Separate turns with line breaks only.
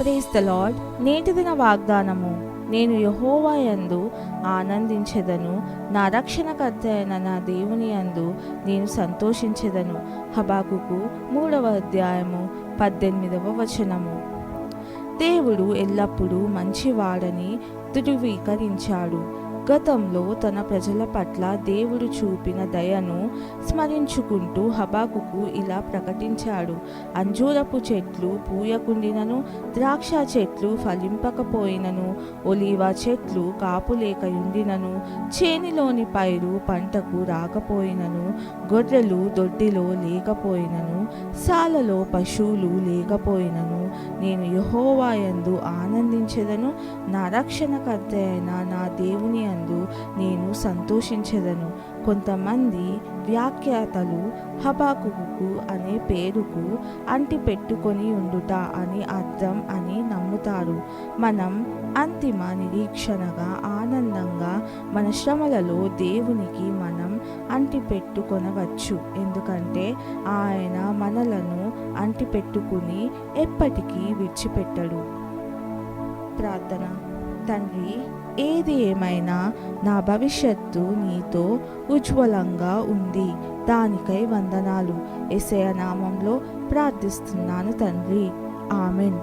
Praise the lord నేటి దిన వాగ్దానము నేను యహోవా యందు ఆనందించెదను. నా రక్షణకర్త అయిన నా దేవుని యందు నేను సంతోషించెదను. హబాకుకు మూడవ అధ్యాయము పద్దెనిమిదవ వచనము. దేవుడు ఎల్లప్పుడూ మంచివాడని ధృవీకరించాడు గతంలో తన ప్రజల పట్ల దేవుడు చూపిన దయను స్మరించుకుంటూ హబాకుకు ఇలా ప్రకటించాడు. అంజూరపు చెట్లు పూయకుండినను ద్రాక్ష చెట్లు ఫలింపకపోయినను ఒలీవ చెట్లు కాపు లేకయుండినను చేనిలోని పైరు పంటకు రాకపోయినను గొర్రెలు దొడ్డిలో లేకపోయినను సాలలో పశువులు లేకపోయినను నేను యహోవాయందు ఆనందించదను నా రక్షణకర్త అయిన నా దేవుని నందు నేను సంతోషించదను. కొంతమంది వ్యాఖ్యాతలు హబాకుకు అనే పేరుకు అంటి పెట్టుకొని ఉండుట అని అర్థం అని నమ్ముతారు. మనం అంతిమ నిరీక్షణగా ఆనందంగా మన శ్రమలలో దేవునికి మనం అంటి పెట్టుకొనవచ్చు. ఎందుకంటే ఆయన మనలను అంటి పెట్టుకుని ఎప్పటికీ విడిచిపెట్టడు. ప్రార్థన. తండ్రి ఏది ఏమైనా నా భవిష్యత్తు నీతో ఉజ్వలంగా ఉంది. దానికై వందనాలు. ఎసయ నామంలో ప్రార్థిస్తున్నాను తండ్రి. ఆమెన్.